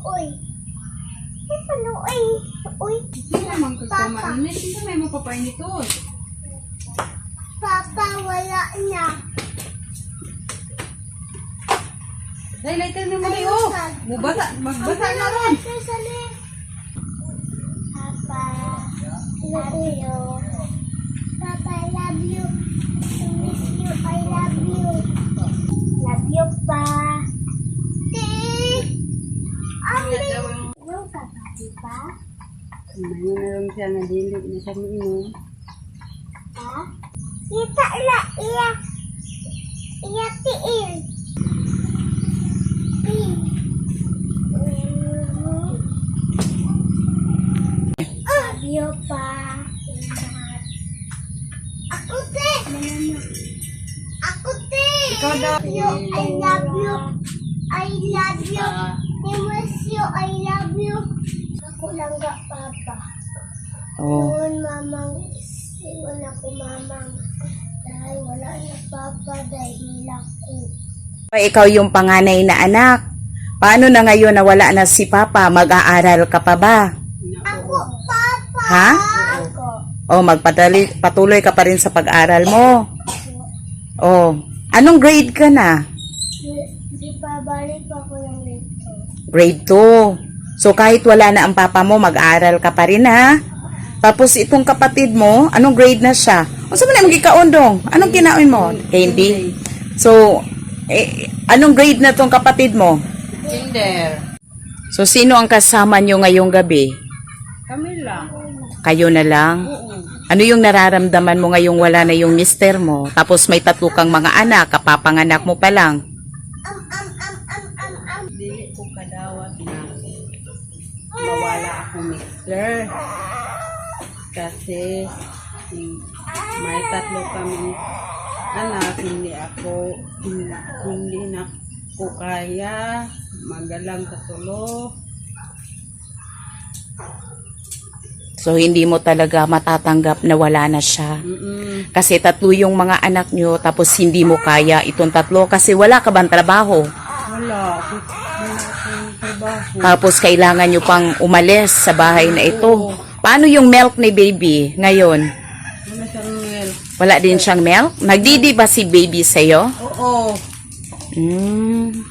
Uy. Ano, uy. Uy. Hindi naman ko ito mainit. Hindi may mapapainit ito. Papa, wala na. Dahil lighter na mo oh. Mubasa, magbasa na ron. Papa, love you. Papa, I love you. I miss you. I love you. Love you, pa. Ti. Ami. Yung kapati pa? Ngayon na lang siya na dili na siya mainom. Ha? Kita la iya. Iya tiin. You pa. Ako te. Ako te. Ikaw daw. I love you. I love you. I miss you. I love you. Ako lang ga, Papa. Oh. Noon, mamang, iwan ako, mamang. Dahil wala na, Papa, dahil ako. Ikaw yung panganay na anak. Paano na ngayon na wala na si Papa? Mag-aaral ka pa ba? Ako, Papa! Ha? Ako. O magpatuloy patuloy ka pa rin sa pag-aaral mo. O, anong grade ka na? Di, di pa balik pa ko yung dito. Grade 2. So kahit wala na ang papa mo, mag-aaral ka pa rin ha? Tapos itong kapatid mo, anong grade na siya? O saan mo na magkikaundong? Anong kinaon mo? Candy. So, eh, anong grade na tong kapatid mo? Kinder. So sino ang kasama nyo ngayong gabi? Kami lang. Kayo na lang? Oo. Ano yung nararamdaman mo ngayong wala na yung mister mo? Tapos may tatlo kang mga anak, kapapanganak mo pa lang. Dili ko kadawat na mawala akong mister. Kasi may tatlo kami anak, hindi ako, hindi, hindi na ko kaya magalang sa tulo. So hindi mo talaga matatanggap na wala na siya. Mm-mm. Kasi tatlo yung mga anak nyo, tapos hindi mo kaya itong tatlo kasi wala ka bang trabaho. Wala. Tapos kailangan nyo pang umalis sa bahay na ito. Paano yung milk ni baby ngayon? Wala siyang milk. Wala din siyang milk? Nagdidi ba si baby sa'yo? Oo. Hmm.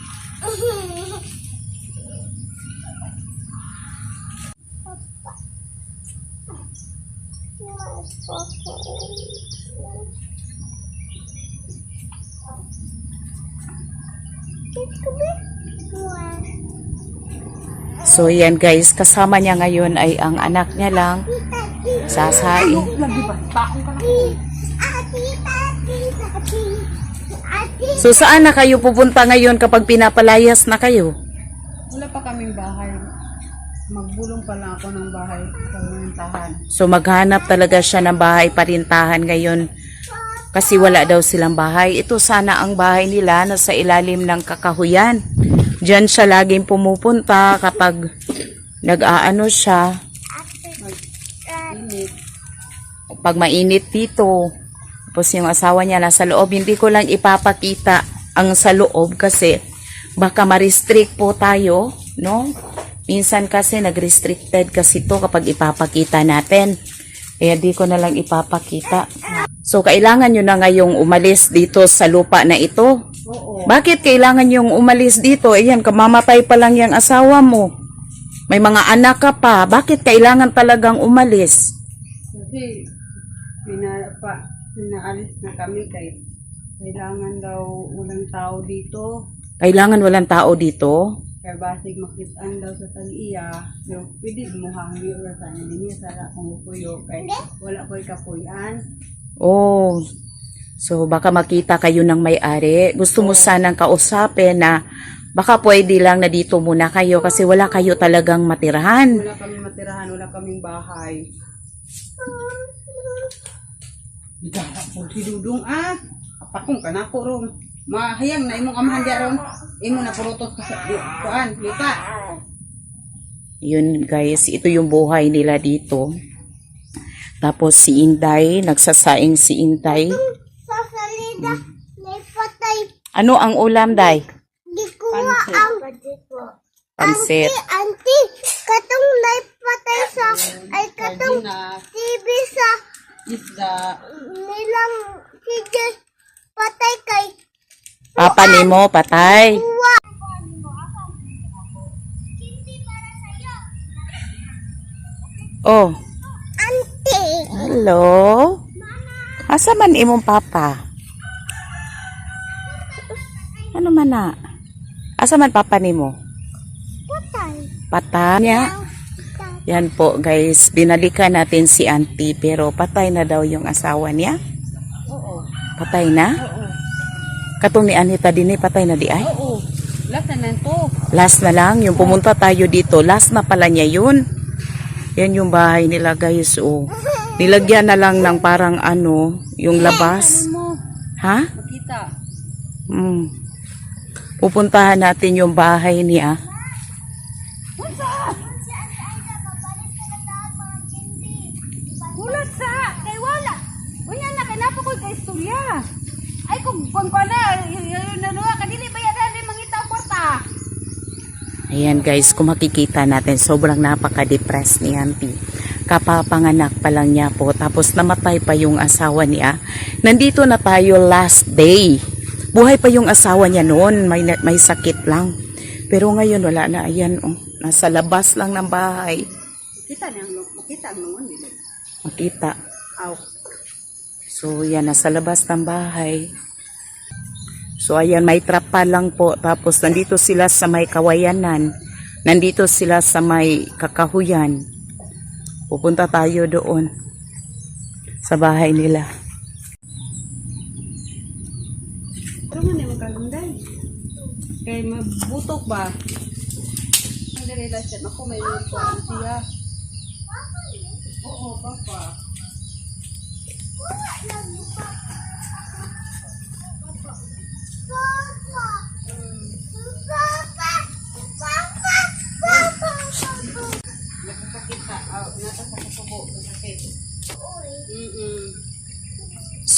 So yan guys, kasama niya ngayon ay ang anak niya lang, Sasai. So saan na kayo pupunta ngayon kapag pinapalayas na kayo? Wala pa kaming bahay. Magbulong pa lang ako ng bahay sa wintahan. So maghanap talaga siya ng bahay parintahan ngayon kasi wala daw silang bahay. Ito sana ang bahay nila na sa ilalim ng kakahuyan. Diyan siya laging pumupunta kapag nag-aano siya. Pag mainit dito. Tapos yung asawa niya nasa loob. Hindi ko lang ipapakita ang sa loob kasi baka ma-restrict po tayo, no? Minsan kasi nag-restricted kasi to kapag ipapakita natin. Kaya di ko na lang ipapakita. So, kailangan nyo na ngayong umalis dito sa lupa na ito. Oo. Bakit kailangan yung umalis dito? Ayan, kamamatay pa lang yung asawa mo. May mga anak ka pa. Bakit kailangan talagang umalis? Kasi pina, pa, pinaalis na kami kay kailangan daw walang tao dito. Kailangan walang tao dito? Kaya basig makitaan daw sa tag-iya. Pero pwede mo hangi or sa niya sa akong puyo. Kay wala ko'y kapuyan. Oh, so baka makita kayo ng may-ari. Gusto mo sanang kausapin na baka pwede lang na dito muna kayo kasi wala kayo talagang matirahan. Wala kami matirahan, wala kaming bahay. Nagara po si Dudong ah. Apakong ka na ko ron. Mahayang na imong amahan diya ron. Imo na purutot ka sa kuan, lupa. Yun guys, ito yung buhay nila dito. Tapos si Inday, nagsasaing si Inday. Sa salida, may patay. Ano ang ulam, Day? Di kuha ang... Pansit. Auntie, auntie, katong naipatay sa, ay katong TV sa isda. nilang CJ patay kay Papa ni mo, patay. Sa'yo. Oh. Hello? Asa man imong papa? Ano man na? Asa man papa ni mo? Patay. Patay niya? Yan po guys, binalikan natin si auntie pero patay na daw yung asawa niya. Oo. Patay na? Oo. Katong ni Anita din eh, patay na di ay? Oo. Lahat na to. Last na lang, yung pumunta tayo dito, last na pala niya yun. Yan yung bahay nila guys, oh. Nilagyan na lang ng parang ano, yung labas. Ha? Hmm. Pupuntahan natin yung bahay niya. Ulat sa! Kay wala! Unya na, kay napo ko kay istorya. Ay, kung kung ko na, yun na nuha, kanili ba yan rin mangitaw kwarta? Ayan guys, kung makikita natin, sobrang napaka-depressed ni Auntie. Kapapanganak pa lang niya po, tapos namatay pa yung asawa niya. Nandito na tayo last day. Buhay pa yung asawa niya noon, may, may sakit lang. Pero ngayon wala na, ayan, oh, nasa labas lang ng bahay. Kita niya, makita ang nila. Makita. Aw. So, yan, nasa labas ng bahay. So, ayan, may trapa lang po. Tapos, nandito sila sa may kawayanan. Nandito sila sa may kakahuyan. Pupunta tayo doon. Sa bahay nila. Pero man yung kalunday. Kay mabutok ba? Ang relasyon ako may kuwan siya. Oo, papa. Papa. Papa.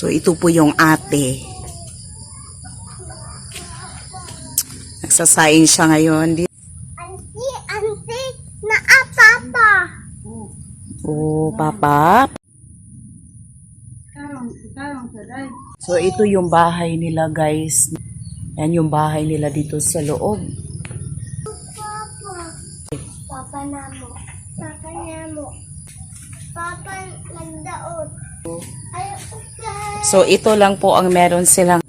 So, ito po yung ate. Nagsasaing siya ngayon. Auntie, auntie, naa papa. Oh, papa. So, ito yung bahay nila, guys. Yan yung bahay nila dito sa loob. Papa. Papa na mo. Papa na mo. Papa nagdaot. So, ito lang po ang meron silang.